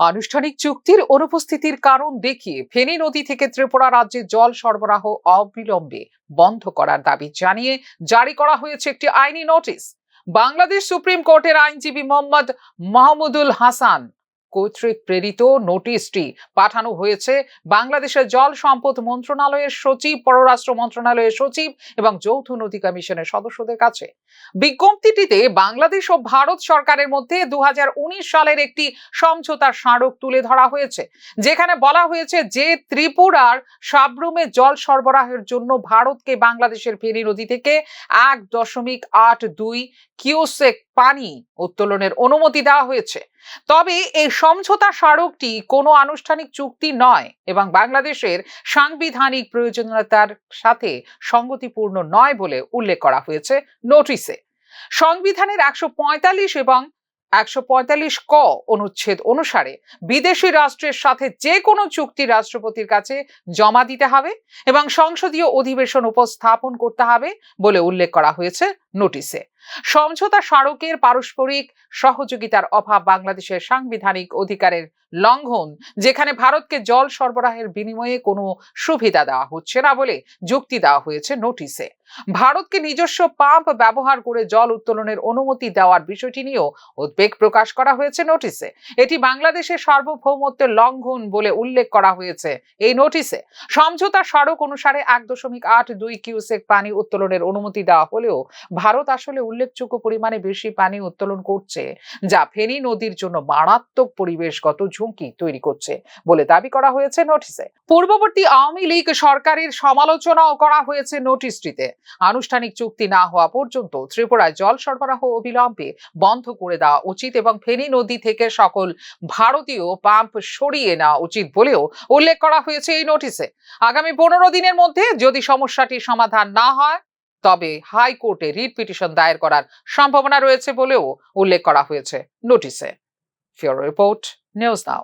আনুষ্ঠানিক চুক্তির অনুপস্থিতির কারণ দেখিয়ে ফেনী নদী থেকে ত্রিপুরা রাজ্যে জল সরবরাহ অবিলম্বে বন্ধ করার দাবি জানিয়ে জারি করা হয়েছে একটি আইনি নোটিশ। বাংলাদেশ সুপ্রিম কোর্টের আইনজীবী মোহাম্মদ মাহমুদুল হাসান কর্তৃক প্রেরিত নোটিশটি পাঠানো হয়েছে। বাংলাদেশের জল সম্পদ মন্ত্রণালয়ের সচিব, পররাষ্ট্র মন্ত্রণালয়ের সচিব এবং যৌথ নদী কমিশনের সদস্যদের কাছে। বিজ্ঞপ্তিটিতে বাংলাদেশ ও ভারত সরকারের মধ্যে দুহাজার উনিশ সালের একটি সমঝোতার স্মারক তুলে ধরা হয়েছে, যেখানে বলা হয়েছে যে ত্রিপুরার সাবরুমে জল সরবরাহের জন্য ভারতকে বাংলাদেশের ফেনী নদী থেকে এক দশমিক আট দুই কিউসেক পানি উত্তোলনের অনুমতি দেওয়া হয়েছে। তবে এই সমঝোতা স্মারকটি কোনো আনুষ্ঠানিক চুক্তি নয় এবং বাংলাদেশের সাংবিধানিক প্রয়োজনীয়তার সাথে সঙ্গতিপূর্ণ নয় বলে উল্লেখ করা হয়েছে নোটিশে সংবিধানের একশো পঁয়তাল্লিশ এবং একশো পঁয়তাল্লিশ ক অনুচ্ছেদ অনুসারে বিদেশি রাষ্ট্রের সাথে যে কোনো চুক্তি রাষ্ট্রপতির কাছে জমা দিতে হবে এবং সংসদীয় অধিবেশন উপস্থাপন করতে হবে বলে উল্লেখ করা হয়েছে নোটিশে। সমঝোতা স্মারকের পারস্পরিক সহযোগিতার অভাব বাংলাদেশের সাংবিধানিক অধিকারের লঙ্ঘন, যেখানে ভারতকে জল সরবরাহের বিনিময়ে কোনো সুবিধা দেওয়া হচ্ছে না বলে যুক্তি দেওয়া হয়েছে নোটিশে। ভারতকে নিজস্ব পাম্প ব্যবহার করে জল উত্তোলনের অনুমতি দেওয়ার বিষয়টি নিয়েও উদ্বেগ প্রকাশ করা হয়েছে নোটিশে। এটি বাংলাদেশের সার্বভৌমত্বের লঙ্ঘন বলে উল্লেখ করা হয়েছে এই নোটিশে। সমঝোতা সড়ক অনুসারে এক দশমিক আট দুই কিউসেক পানি উত্তোলনের অনুমতি দেওয়া হলেও ভারত আসলে উল্লেখযোগ্য পরিমাণে বেশি পানি উত্তোলন করছে, যা ফেনী নদীর জন্য মারাত্মক পরিবেশগত ঝুঁকি তৈরি করছে বলে দাবি করা হয়েছে নোটিশে। পূর্ববর্তী আওয়ামী লীগ সরকারের সমালোচনাও করা হয়েছে নোটিশটিতে। আনুষ্ঠানিক চুক্তি না হওয়া পর্যন্ত ত্রিপুরায় জল সরবরাহ অবিলম্বে বন্ধ করে দেওয়া উচিত এবং ফেনী নদী থেকে সকল ভারতীয় পাম্প সরিয়ে নেওয়া উচিত বলেও উল্লেখ করা হয়েছে এই নোটিশে। আগামী পনেরো দিনের মধ্যে যদি সমস্যাটির সমাধান না হয় তবে হাইকোর্টে রিট পিটিশন দায়ের করার সম্ভাবনা রয়েছে বলেও উল্লেখ করা হয়েছে নোটিশে ফিওর রিপোর্ট, নিউজ নাও।